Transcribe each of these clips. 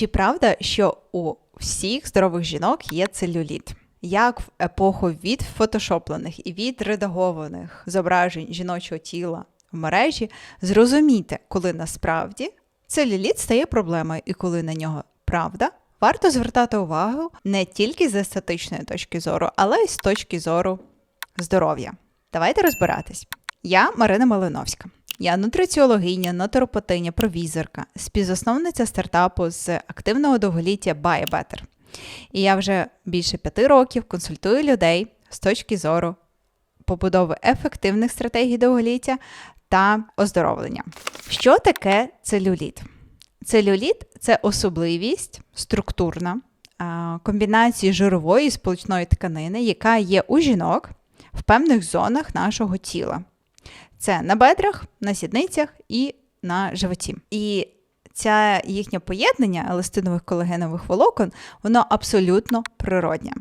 Чи правда, що у всіх здорових жінок є целюліт? Як в епоху від фотошоплених і від редагованих зображень жіночого тіла в мережі зрозуміти, коли насправді целюліт стає проблемою і коли на нього правда, варто звертати увагу не тільки з естетичної точки зору, але й з точки зору здоров'я. Давайте розбиратись. Я Марина Малиновська. Я нутриціологиня, натуропатиня, провізорка, співзасновниця стартапу з активного довголіття BioBetter. І я вже більше п'яти років консультую людей з точки зору побудови ефективних стратегій довголіття та оздоровлення. Що таке целюліт? Целюліт це особливість структурна комбінації жирової і сполучної тканини, яка є у жінок в певних зонах нашого тіла. Це на бедрах, на сідницях і на животі. І це їхнє поєднання еластинових колагенових волокон, воно абсолютно природнє.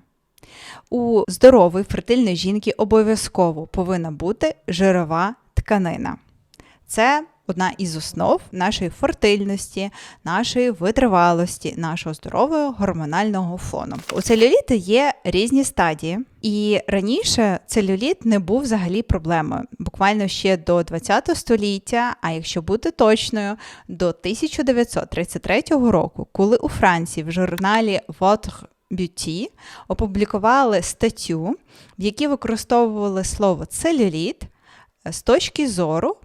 У здорової фертильної жінки обов'язково повинна бути жирова тканина. Це одна із основ нашої фертильності, нашої витривалості, нашого здорового гормонального фону. У целюліти є різні стадії, і раніше целюліт не був взагалі проблемою. Буквально ще до ХХ століття, а якщо бути точною, до 1933 року, коли у Франції в журналі Votre Beauty опублікували статтю, в якій використовували слово целюліт з точки зору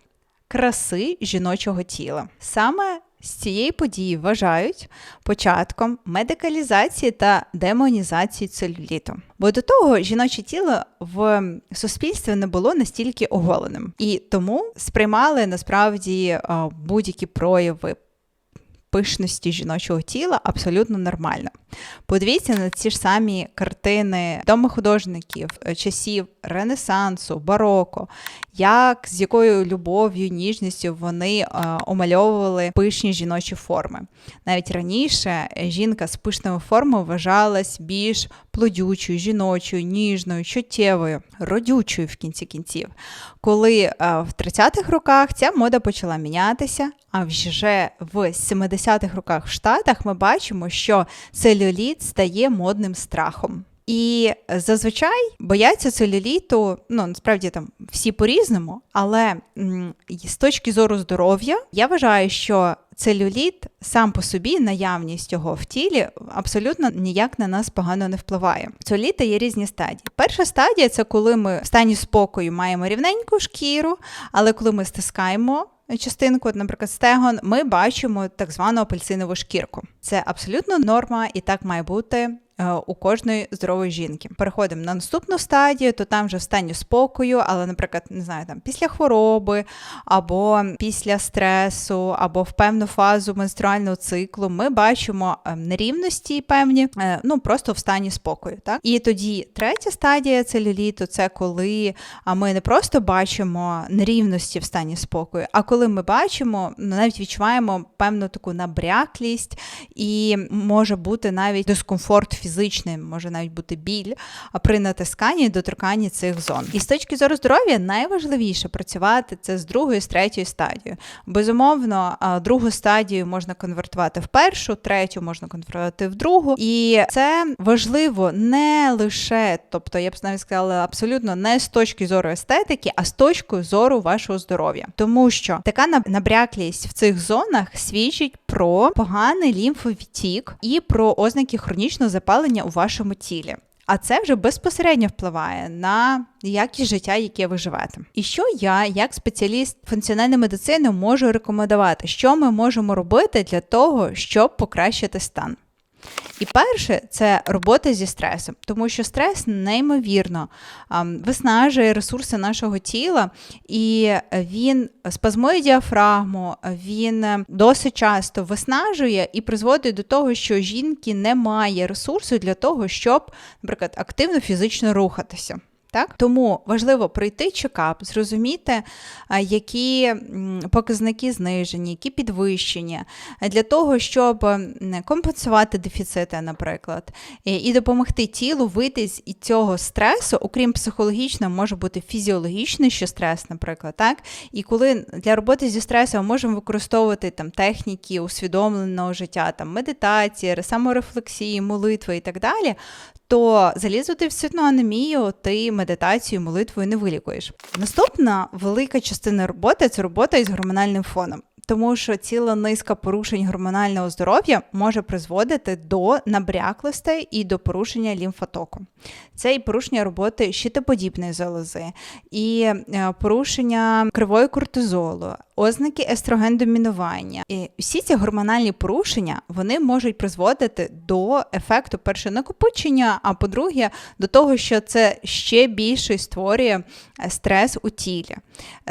краси жіночого тіла. Саме з цієї події вважають початком медикалізації та демонізації целюліту. Бо до того жіноче тіло в суспільстві не було настільки оголеним, і тому сприймали насправді будь-які прояви пишності жіночого тіла абсолютно нормально. Подивіться на ці ж самі картини домохудожників е, часів Ренесансу, бароко, як з якою любов'ю, ніжністю вони е, омальовували пишні жіночі форми. Навіть раніше жінка з пишною формою вважалась більш плодючою, жіночою, ніжною, чуттєвою, родючою в кінці кінців. Коли е, в 30-х роках ця мода почала мінятися, а вже в 70-х роках в Штатах ми бачимо, що целюліт стає модним страхом. І зазвичай бояться целюліту, ну насправді там всі по-різному, але з точки зору здоров'я я вважаю, що целюліт сам по собі, наявність його в тілі, абсолютно ніяк на нас погано не впливає. Целюліта є різні стадії. Перша стадія це коли ми в стані спокою маємо рівненьку шкіру, але коли ми стискаємо. Частинку, наприклад, стегон, ми бачимо так звану апельсинову шкірку. Це абсолютно норма, і так має бути у кожної здорової жінки. Переходимо на наступну стадію, то там вже в стані спокою, але, наприклад, не знаю, там після хвороби, або після стресу, або в певну фазу менструального циклу, ми бачимо е, нерівності певні, е, ну просто в стані спокою. Так? І тоді третя стадія целюліту це коли ми не просто бачимо нерівності в стані спокою, а коли ми бачимо, навіть відчуваємо певну таку набряклість, і може бути навіть дискомфорт фізичним, може навіть бути біль, при натисканні і доторканні цих зон. І з точки зору здоров'я найважливіше працювати це з другої, з третьої стадією. Безумовно, другу стадію можна конвертувати в першу, третю можна конвертувати в другу. І це важливо не лише, тобто я б навіть сказала, абсолютно не з точки зору естетики, а з точки зору вашого здоров'я. Тому що така набряклість в цих зонах свідчить про поганий лімфовідтік і про ознаки хронічного запалення запалення у вашому тілі. А це вже безпосередньо впливає на якість життя, яке ви живете. І що я, як спеціаліст функціональної медицини, можу рекомендувати, що ми можемо робити для того, щоб покращити стан. І перше це робота зі стресом, тому що стрес неймовірно виснажує ресурси нашого тіла, і він спазмує діафрагму, він досить часто виснажує і призводить до того, що жінки немає ресурсу для того, щоб, наприклад, активно фізично рухатися. Так? Тому важливо пройти чекап, зрозуміти, які показники знижені, які підвищення, для того, щоб компенсувати дефіцити, наприклад, і допомогти тілу вийти з цього стресу, окрім психологічного, може бути фізіологічний ще стрес, наприклад. Так? І коли для роботи зі стресом ми можемо використовувати там, техніки усвідомленого життя, там, медитації, саморефлексії, молитви і так далі, то залізути в ситну анемію ти медитацією, молитвою не вилікуєш. Наступна велика частина роботи це робота із гормональним фоном. Тому що ціла низка порушень гормонального здоров'я може призводити до набряклостей і до порушення лімфотоку. Це і порушення роботи щитоподібної залози, і е, порушення кривої кортизолу, ознаки естрогендомінування. І всі ці гормональні порушення вони можуть призводити до ефекту перше накопичення, а по-друге, до того, що це ще більше створює е, стрес у тілі.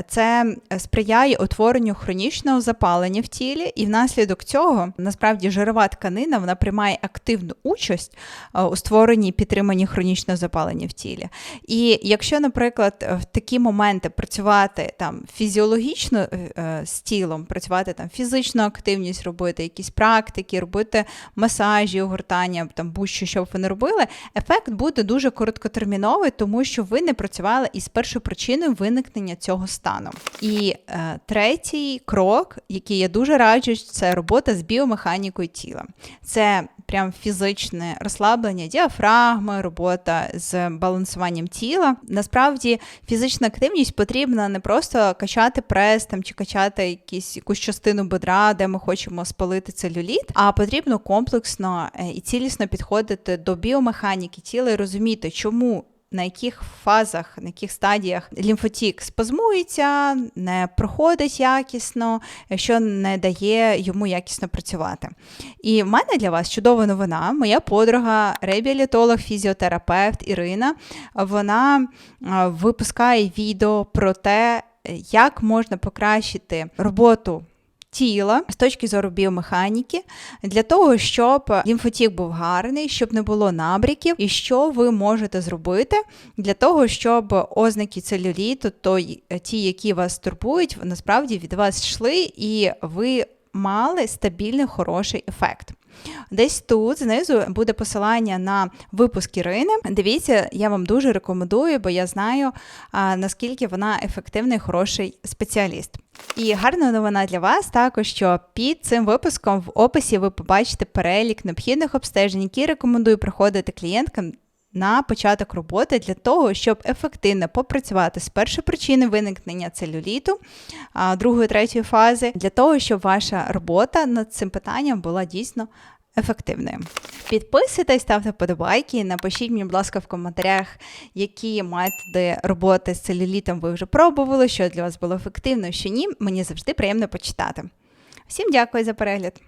Це сприяє утворенню хронічного запалення в тілі, і внаслідок цього насправді жирова тканина вона приймає активну участь е, у створенні і підтриманні хронічного запалення в тілі. І якщо, наприклад, в такі моменти працювати там фізіологічно е, е, з тілом, працювати там фізичну активність, робити якісь практики, робити масажі, огортання, там будь-що, що б ви не робили, ефект буде дуже короткотерміновий, тому що ви не працювали із першою причиною виникнення цього стану. І е, третій крок, який я дуже раджу, це робота з біомеханікою тіла. Це прям фізичне розслаблення діафрагми, робота з балансуванням тіла. Насправді фізична активність потрібна не просто качати прес там, чи качати якісь, якусь частину бедра, де ми хочемо спалити целюліт, а потрібно комплексно е, і цілісно підходити до біомеханіки тіла і розуміти, чому на яких фазах, на яких стадіях лімфотік спазмується, не проходить якісно, що не дає йому якісно працювати. І в мене для вас чудова новина. Моя подруга, реабілітолог, фізіотерапевт Ірина, вона випускає відео про те, як можна покращити роботу тіла з точки зору біомеханіки, для того, щоб лімфотік був гарний, щоб не було набріків, і що ви можете зробити для того, щоб ознаки целюліту, то ті, які вас турбують, насправді від вас йшли, і ви мали стабільний хороший ефект. Десь тут знизу буде посилання на випуск Ірини. Дивіться, я вам дуже рекомендую, бо я знаю, наскільки вона ефективний хороший спеціаліст. І гарна новина для вас також, що під цим випуском в описі ви побачите перелік необхідних обстежень, які рекомендую проходити клієнткам. На початок роботи для того, щоб ефективно попрацювати з першої причини виникнення целюліту, другої, третьої фази, для того, щоб ваша робота над цим питанням була дійсно ефективною. Підписуйтесь, ставте вподобайки, напишіть мені, будь ласка, в коментарях, які методи роботи з целюлітом ви вже пробували, що для вас було ефективно, що ні. Мені завжди приємно почитати. Всім дякую за перегляд!